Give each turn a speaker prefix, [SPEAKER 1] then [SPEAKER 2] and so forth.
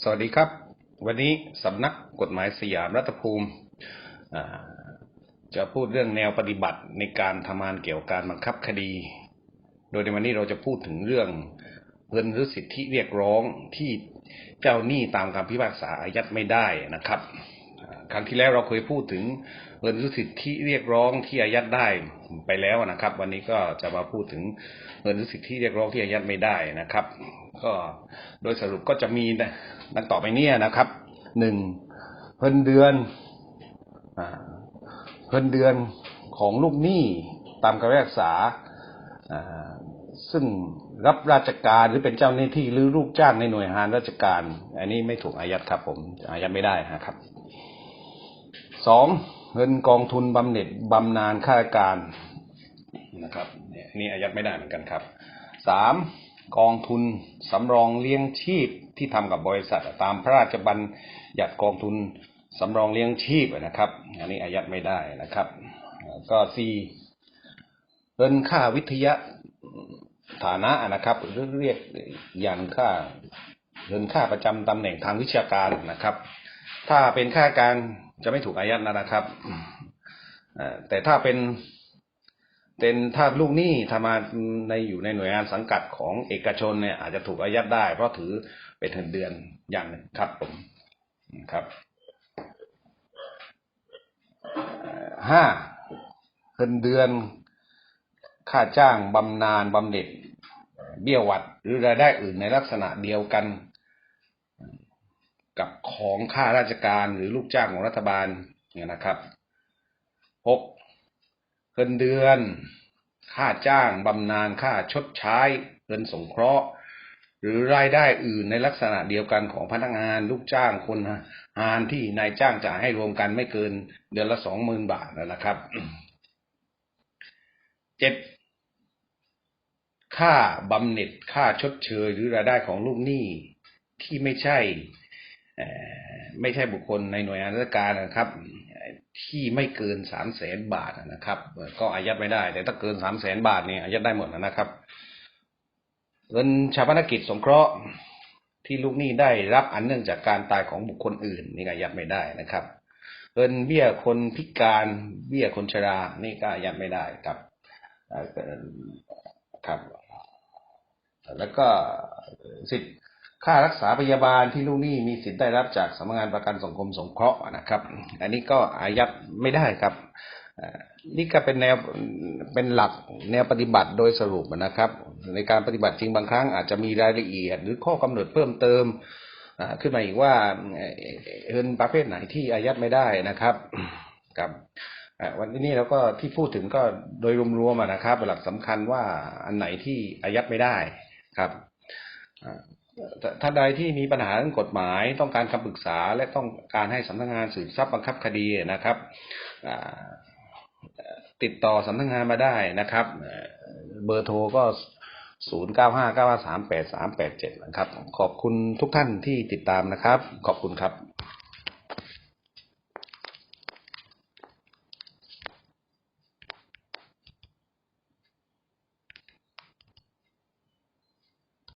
[SPEAKER 1] สวัสดีครับ วันนี้สำนักกฎหมายสยามรัฐภูมิจะพูดเรื่องแนวปฏิบัติในการทำงานเกี่ยวกับการบังคับคดี โดยในวันนี้เราจะพูดถึงเรื่องเงินหรือสิทธิเรียกร้องที่เจ้าหนี้ตามคำพิพากษาอายัดไม่ได้นะครับ ครั้งที่แล้วเราเคยพูดถึงเงินหรือสิทธิเรียกร้องที่อายัดได้ไปแล้วนะครับ วันนี้ก็จะมาพูดถึงเงินหรือสิทธิเรียกร้องที่อายัดไม่ได้นะครับ ก็โดยสรุปก็จะมีดังต่อไปนี้นะครับหนึ่งเงินเดือนอเงินเดือนของลูกหนี้ตามคำพิพากษาซึ่งรับราชการหรือเป็นเจ้าหน้าที่หรือลูกจ้างในหน่วยงานราชการ อันนี้ไม่ถูกอายัดครับ ผมอายัดไม่ได้นะครับสองเงินกองทุนบำเหน็จบำนาญข้าราชการนะครับนี่อายัดไม่ได้เหมือนกันครับสาม กองทุนสำรองเลี้ยงชีพที่ทำกับบริษัทตามพระราชบัญญัติกองทุนสำรองเลี้ยงชีพนะครับ อันนี้อายัดไม่ได้นะครับ ก็สี่เงินค่าวิทยาฐานะนะครับหรือเรียกอย่างค่าเงินค่าประจำตำแหน่งทางวิชาการนะครับ ถ้าเป็นค่าการจะไม่ถูกอายัดนะครับแต่ถ้าเป็น เป็นถ้าลูกหนี้ทำงานในอยู่ในหน่วยงานสังกัดของเอกชนเนี่ย อาจจะถูกอายัดได้ เพราะถือเป็นเงินเดือนอย่างหนึ่งครับผมครับห้าเงินเดือนค่าจ้างบำนาญบำเหน็จ เบี้ยหวัดหรือรายได้อื่นในลักษณะเดียวกัน กับของข้าราชการหรือลูกจ้างของรัฐบาลเนี่ยนะครับหก เงินเดือน ค่าจ้างบำนาญค่าชดใช้ เงินสงเคราะห์ หรือรายได้อื่นในลักษณะเดียวกันของพนักงานลูกจ้างคนงานที่นายจ้างจ่ายให้รวมกันไม่เกิน เดือนละสองหมื่นบาทนะครับเจ็ดค่าบำเหน็จค่าชดเชยหรือรายได้ของลูกหนี้ที่ไม่ใช่ไม่ใช่บุคคลในหน่วยงานราชการนะครับ ที่ไม่เกินสามแสนบาทนะครับ ก็อายัดไม่ได้ แต่ถ้าเกินสามแสนบาทเนี่ยอายัดได้หมดนะครับ เงินชาปนกิจสงเคราะห์ที่ลูกหนี้ได้รับอันเนื่องจากการตายของบุคคลอื่น นี่ก็อายัดไม่ได้นะครับเงินเบี้ยคนพิการเบี้ยคนชรา นี่ก็อายัดไม่ได้ครับครับ แล้วก็สิทธิ ค่ารักษาพยาบาลที่ลูกหนี้มีสิทธิ์ได้รับจากสำนักงานประกันสังคมสงเคราะห์นะครับ อันนี้ก็อายัดไม่ได้ครับนี่ก็เป็นแนวเป็นหลักแนวปฏิบัติโดยสรุปนะครับ ในการปฏิบัติจริงบางครั้งอาจจะมีรายละเอียด หรือข้อกำหนดเพิ่มเติมขึ้นมาอีกว่าเงินประเภทไหนที่อายัดไม่ได้นะครับครับวันนี้เราก็ที่พูดถึงก็โดยรวมๆนะครับ หลักสำคัญว่าอันไหนที่อายัดไม่ได้ครับ ท่าถ้าใดที่มีปัญหาเรื่องกฎหมายต้องการคำปรึกษาและต้องการให้สำนักงานสืบทรัพย์บังคับคดีนะครับติดต่อสำนักงานมาได้นะครับ เบอร์โทรก็ 095938387 นะครับ ขอบคุณทุกท่านที่ติดตามนะครับ ขอบคุณครับ